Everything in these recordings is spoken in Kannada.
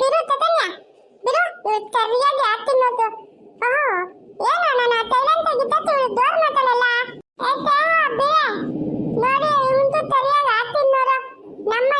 ಬಿರು ತತನ್ಯ ಬಿರು ಇವ್ ಸರಿಯಾಗಿ ಯಾಕೆ ತಿನ್ನೋದು ಓಹ್, ಏನೋ ನಾನು ಸೈಲೆಂಟ್ ಆಗಿದ್ದ ದೂರ ಮಾತಾಡಲ್ಲ? ನೋಡಿ ಇವಂತೂ ಸರಿಯಾಗಿ ಹಾಕ್ತೀನಿ ನೋಡು. ನಮ್ಮ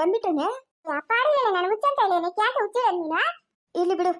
ಬಂದ್ಬಿಟ್ಟನೆ ವ್ಯಾಪಾರಿಗಳ ನಾನು ಹುಚ್ಚಂತ ಹೇಳೇನೆ ಯಾಕೆ ಹುಚ್ಚಿಲ್ಲ ನೀನು? ಇಲ್ಲಿ ಬಿಡು.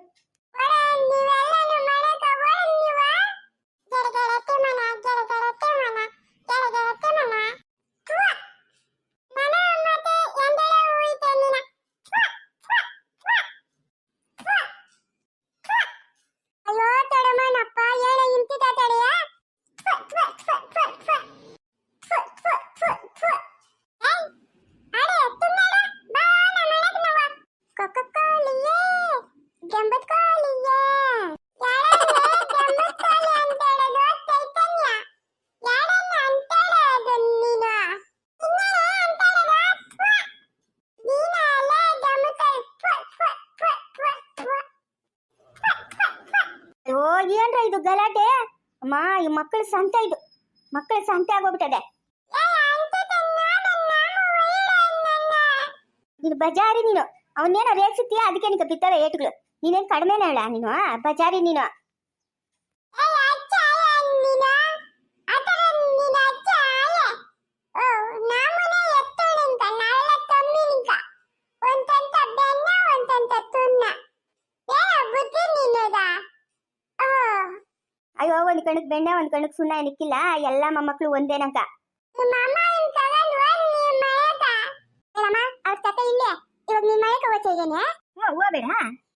ಏನ್ರ ಇದು ಗಲಾಟೆ? ಅಮ್ಮ ಈ ಮಕ್ಕಳ ಸಂತೆ ಇದು. ಮಕ್ಕಳ ಸಂತೆ ಆಗೋಗ್ಬಿಟ್ಟದೆ. ನೀನು ಬಜಾರಿ ನೀನು. ಅವನ್ನೇನೋ ರೇಗ್ಸುತ್ತೀಯ ಅದಕ್ಕೆ ನಿಂಗೆ ಬಿತ್ತವೆ ಏಟುಗಳು. ನೀನೇನ್ ಕಡಿಮೆನೇ ಹೇಳ ನೀನು? ಬಜಾರಿ ನೀನು. ಒಂದ್ ಕಣಕ್ ಬೆಣ್ಣೆ ಒಂದ್ ಕಣಕ್ ಸುಣ್ಣ ನಿಕ್ಕಿಲ್ಲ ಎಲ್ಲಾ ಮೊಮ್ಮಕ್ಳು ಒಂದೇನಂತ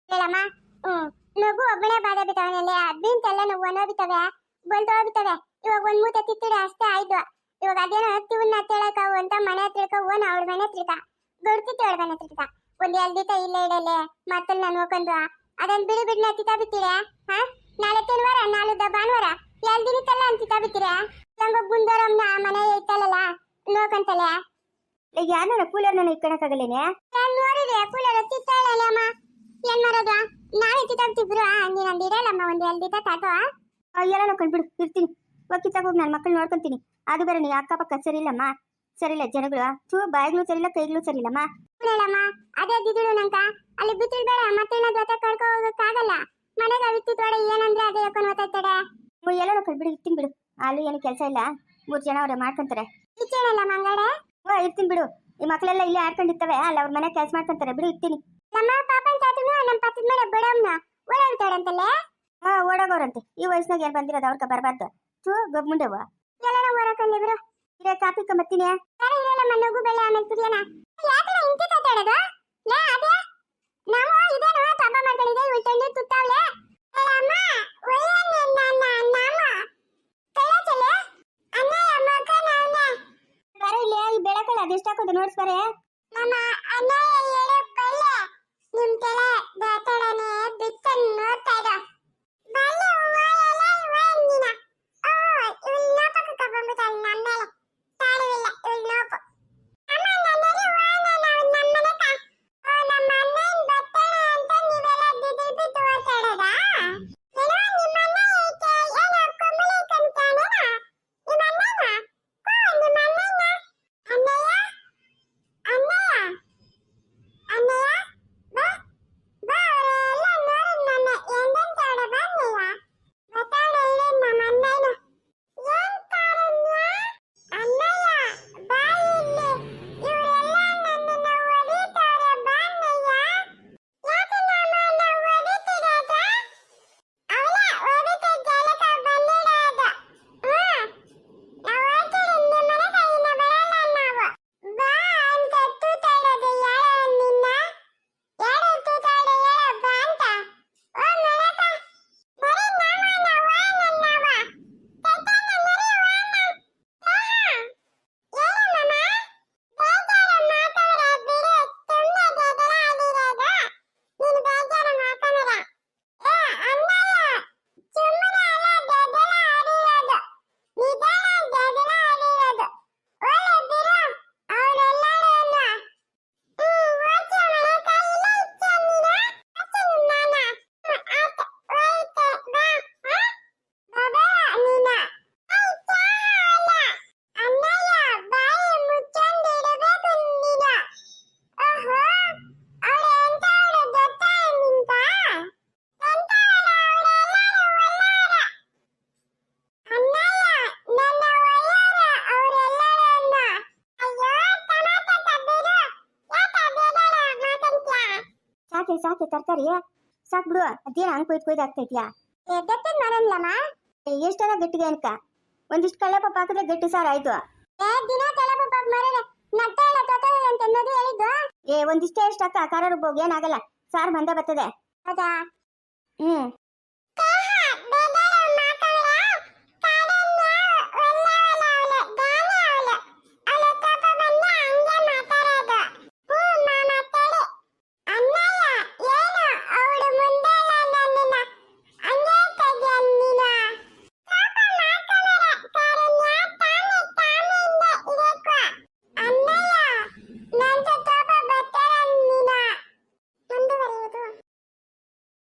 ಹೋಗ್ಬೇಡ ನಗು ಒಬ್ಬನೇ ಬಾಧ ಬಿತ್ತವನಲ್ಲಿ ಅದ್ದಿಂತೆಲ್ಲ ನಾವು ಒಣೋಬಿತ್ತವೆ ಬಂದು ಹೋಗ್ಬಿತ್ತವೆ. ಇವಾಗ ಒಂದ್ ತಿತ್ತಿಡಿ ಅಷ್ಟೇ ಆಯ್ತು. ಇವಾಗ ಅದೇನೋ ಹತ್ತಿವನ್ನ ಅಂತ ಮನೆ ಓನ್ ಮನೆ ತಿಳ್ಕ. ಮನೆ ತಿಳ್ಕ. ಒಂದ್ ಇಲ್ಲ ಇಡಲೆ ಮತ್ತೆ ನಾನು ಹೋಗಂದು ಅದನ್ ಬಿಡಿ ಬಿಡ್ನ ತಿತ್ತ ಬಿತ್ತೀರ ಹಾ? ನಾಳೆ ತಿನ್ವಾರ ನಾಳಿದ್ದ ಭಾನುವಾರ ಎರಡ್ ದಿನಕ್ಕಲ್ಲ ಅಂತ ಬಿತ್ತೀರ ನಂಗ ಗುಂದರಮ್ನ ಮನೆ ಐತಲ್ಲ ನೋಕಂತಲೆ ಯಾರನ್ನ ಕೂಲರ್ ನಾನು ಇಟ್ಕೊಳಕ್ಕಾಗಲ್ಲೇನೆ ನಾನು ನೋಡಿದೆ ಕೂಲರ್ ತಿತ್ತಾಳೆ ಅಮ್ಮ. ಏನ್ ಮಾಡೋದು? ನಾಳೆ ತಿತ್ತಾಗ್ತಿದ್ರು ನೀನ್ ಅಂದ್ ಇರಲ್ಲಮ್ಮ ಒಂದ್ ಎರಡ್ ದಿವಸ ತಾತೋ ಎಲ್ಲ ನೋಡ್ಕೊಂಡ್ಬಿಡು ಇರ್ತೀನಿ. ಒಕ್ಕಿತ್ತಾಗ ಹೋಗಿ ನಾನು ಮಕ್ಕಳು ನೋಡ್ಕೊಂತೀನಿ. ಅದು ಬೇರೆ ನೀ ಅಕ್ಕಪಕ್ಕ ಸರಿಲ್ಲಮ್ಮ ಸರಿಲ್ಲ ಜನಗಳು. ಚೂ ಬಾಯಿಗಳು ಸರಿಲ್ಲ ಕೈಗಳು ಸರಿಲ್ಲಮ್ಮ ಅದೇ ದಿದುಳು ನಂಕ ಅಲ್ಲಿ ಬಿತ್ತಿಲ್ ಬೇಡ ಮತ್ತೆ ಜೊತೆ ಕಳ್ಕೊ ಹೋಗಕ್ಕಾಗಲ್ಲ. ಮನೆಗೆ ಅಳ್ತಿ ತೋಡ ಏನಂದ್ರೆ ಅದೇ ಯಾಕೊಂಡು ಮೂ ಎಲ್ಲ ಬಿಡಿ ಇರ್ತೀನಿ ಬಿಡು. ಅಲ್ಲಿ ಏನು ಕೆಲಸ ಇಲ್ಲ. ಮೂರು ಜನ ಅವ್ರೆ ಮಾಡ್ಕೊಂತಾರೆ. ಇಚ್ಚೇನಲ್ಲ ಮಂಗಡೆ ಓ ಇರ್ತೀನಿ ಬಿಡು. ಈ ಮಕ್ಕಳೆಲ್ಲ ಇಲ್ಲೇ ಆಡ್ಕೊಂಡಿರ್ತವೆ. ಅಲ್ಲ ಅವ್ರ ಮನೆ ಕೆಲಸ ಮಾಡ್ಕೊಂತಾರೆ. ಬಿಡು ಇರ್ತೀನಿ. ನಮ್ಮ ಪಾಪನ ತಾತನು ನಮ್ಮ ಪಕ್ಕದ ಮನೆ ಬಡವ್ನ ಆ ಹಾ ಓಡೋಗೋರಂತೆ. ಈ ವಯಸ್ಸಿನಾಗ ಏನು ಬಂದಿರೋದು ಅವ್ರಕ್ಕ ಬರಬಾರ್ದು. ಚೂ ಗಬ್ಬುಂಡವ ಎಲ್ಲ ಓಡಕಲ್ಲಿ ಬಿಡು. ಇರೇ ಕಾಪಿ ಕಂಬತ್ತೀನಿ. ಸರಿ ಇರಲ್ಲಮ್ಮ ನಗು ಬೆಳೆ ಆಮೇಲೆ ಕುಡಿಯೋಣ. ಯಾಕಡೆ ಇಂತಿ ತಾತಾಡೋದು ಲೇ ಅದೇ ನಾವು ಇದೇನು ತಪ್ಪ ಮಾಡ್ಕೊಂಡಿದ್ದೆ, ಇವಳು ತಂಡಿ ತುತ್ತಾವ್ಲೆ ಅಮ್ಮ ಒಯ್ಯನೆ ನನ್ನ ನಾಮ ಕಳ್ಳಚಲೆ ಅಣ್ಣ ಮಗ ನಾವ್ನೆ. ಬರ ಇಲ್ಲಿ ಬೆಳಕಲ್ಲ ಅದೆಷ್ಟು ಹಾಕೋದು? ನೋಡ್ಸ್ಬಾರೆ ಸಾಕೆ ಸಾಕೆ ತರಕಾರಿ. ಸಾಕ್ ಬಿಡು ಅದೇನು ಹಂಗೆ ಕೊಯ್ದು ಕೊಯ್ದು ಆಗ್ತೈತಿಯಾ ಗಟ್ಟಿ ಮರನ್ಲಮ್ಮ ಎಷ್ಟೆಲ್ಲ ಗಟ್ಟಿಗೆ ಅನ್ಕ? ಒಂದಿಷ್ಟು ಕಳ್ಳೆ ಪಪ್ಪ ಹಾಕಿದ್ರೆ ಗಟ್ಟಿ ಸಾರ್ ಆಯ್ತು. ಏ ದಿನ ನಟ್ಟ ಎಲ್ಲ ಅಂತ ಅನ್ನೋದು ಹೇಳಿದ್ದು. ಏ ಒಂದಿಷ್ಟೇ ಎಷ್ಟು ಅಕ್ಕ ಖಾರ ರುಬ್ಬೋಗಿ ಏನಾಗಲ್ಲ ಸಾರ್ ಬಂದ ಬರ್ತದೆ. ಹೌದಾ? ಹ್ಮ್.